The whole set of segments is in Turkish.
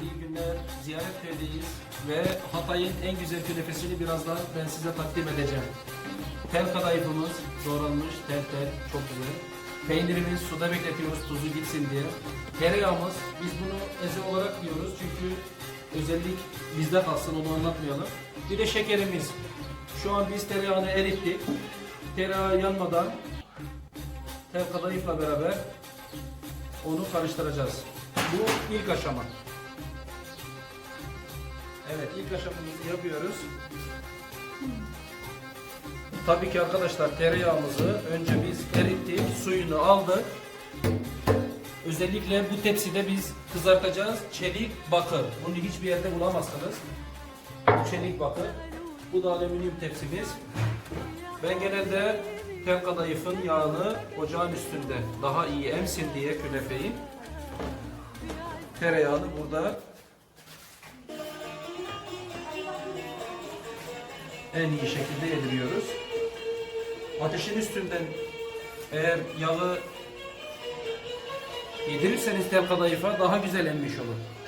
İyi günler. Ziyaret köydeyiz ve Hatay'ın en güzel künefesini birazdan ben size takdim edeceğim. Tel kadayıfımız doğranmış, tel tel, çok güzel. Peynirimiz suda bekletiyoruz tuzu gitsin diye. Tereyağımız, biz bunu eze olarak yiyoruz çünkü özellik bizde kalsın onu anlatmayalım. Bir de şekerimiz. Şu an biz tereyağını erittik. Tereyağı yanmadan tel kadayıfla beraber onu karıştıracağız. Bu ilk aşama. Evet ilk aşamamızı yapıyoruz. Tabii ki arkadaşlar tereyağımızı önce biz erittik, suyunu aldık. Özellikle bu tepside biz kızartacağız çelik bakır. Bunu hiçbir yerde bulamazsınız. Bu çelik bakır. Bu da alüminyum tepsimiz. Ben genelde tel kadayıfın yağını ocağın üstünde daha iyi emsin diye künefeyi tereyağını burada en iyi şekilde yediriyoruz. Ateşin üstünden eğer yağı yedirirseniz tel kadayıfa daha güzel emmiş olur.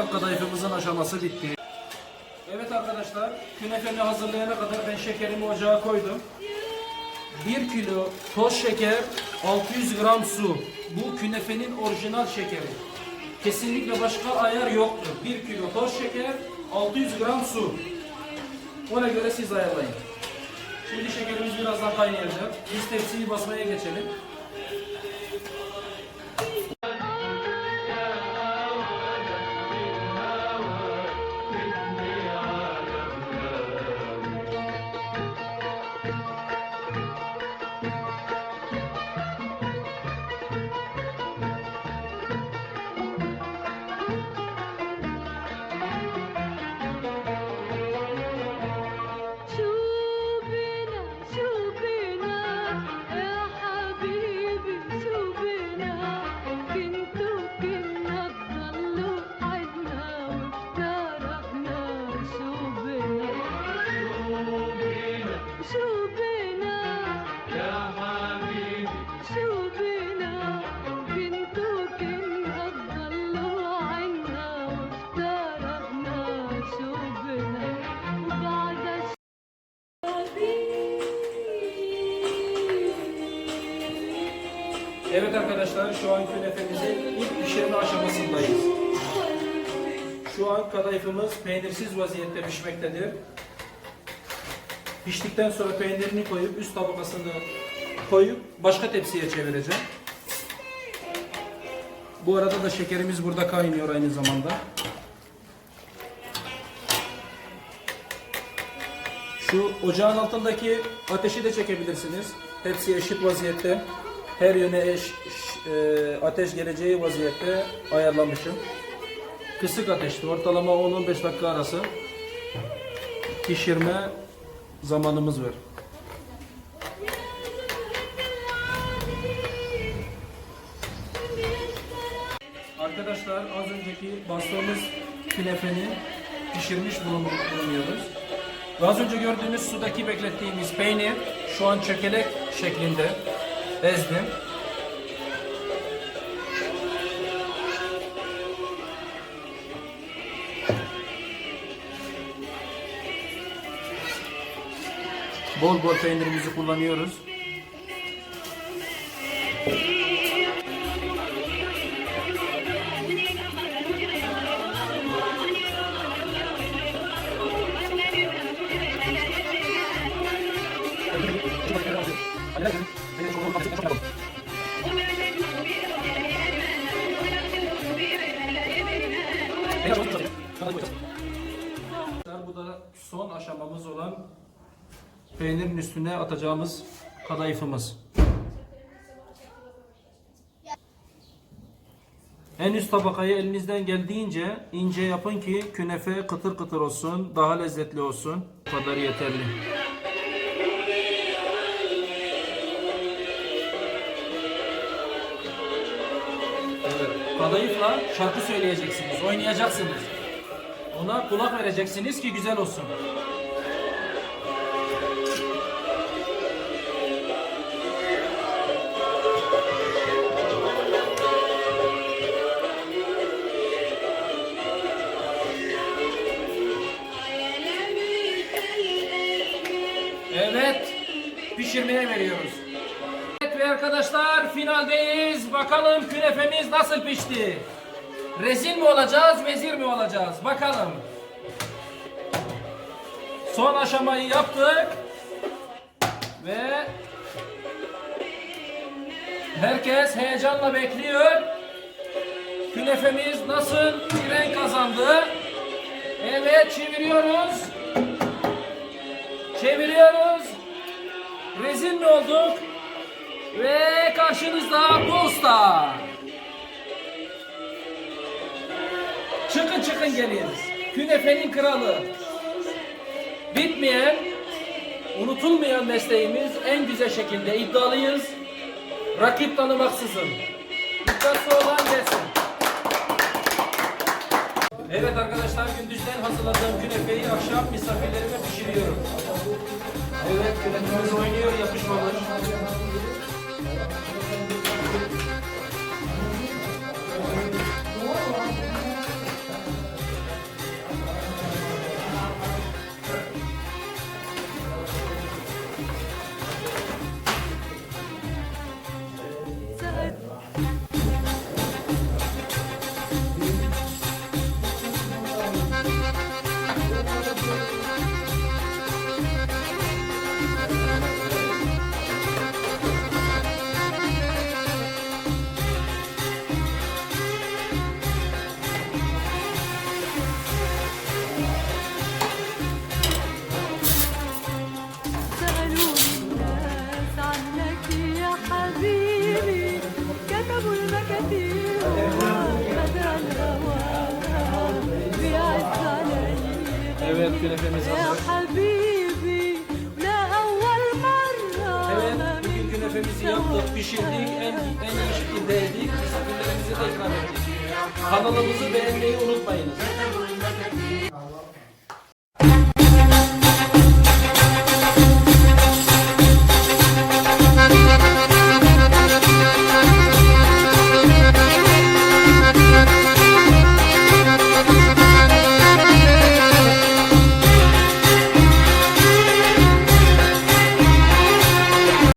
Tel kadayıfımızın aşaması bitti. Evet arkadaşlar, künefemi hazırlayana kadar ben şekerimi ocağa koydum. 1 kilo toz şeker, 600 gram su. Bu künefenin orijinal şekeri. Kesinlikle başka ayar yoktur. 1 kilo toz şeker, 600 gram su. Ona göre siz ayarlayın. Şimdi şekerimiz birazdan kaynayacak. Biz tepsiyi basmaya geçelim. Evet arkadaşlar şu an künefemizin ilk pişirme aşamasındayız. Şu an kadayıfımız peynirsiz vaziyette pişmektedir. Piştikten sonra peynirini koyup üst tabakasını koyup başka tepsiye çevireceğim. Bu arada da şekerimiz burada kaynıyor aynı zamanda. Şu ocağın altındaki ateşi de çekebilirsiniz. Hepsi eşit vaziyette. Her yöne eş, e, ateş geleceği vaziyette ayarlamışım. Kısık ateşte ortalama 10-15 dakika arası pişirme zamanımız var. Arkadaşlar az önceki bastığımız künefeni pişirmiş bulun- bulunuyoruz. Az önce gördüğünüz sudaki beklettiğimiz peynir şu an çökelek şeklinde ezdim. Bol bol peynirimizi kullanıyoruz. Olan peynirin üstüne atacağımız kadayıfımız. En üst tabakayı elinizden geldiğince ince yapın ki künefe kıtır kıtır olsun, daha lezzetli olsun. Bu kadar yeterli. Kadayıfla şarkı söyleyeceksiniz, oynayacaksınız. Ona kulak vereceksiniz ki güzel olsun. Evet, pişirmeye veriyoruz. Evet ve arkadaşlar finaldeyiz. Bakalım künefemiz nasıl pişti? Rezil mi olacağız, vezir mi olacağız? Bakalım. Son aşamayı yaptık. Ve herkes heyecanla bekliyor. Künefemiz nasıl bir renk kazandı? Evet çeviriyoruz. Çeviriyoruz. Rezil mi olduk? Ve karşınızda posta. Çıkın çıkın gelin. Künefenin kralı. Bitmeyen, unutulmayan mesleğimiz en güzel şekilde iddialıyız. Rakip tanımaksızın. İddiası olan gelsin. Evet arkadaşlar gündüzden hazırladığım künefeyi akşam misafirlerime pişiriyorum. Evet künefemiz oynuyor yapışmamış. künefemiz hazır. Evet, bugün künefemizi yaptık, pişirdik, en, en iyi şekilde yedik. Misafirlerimizi de ikram ettik. Kanalımızı beğenmeyi unutmayınız.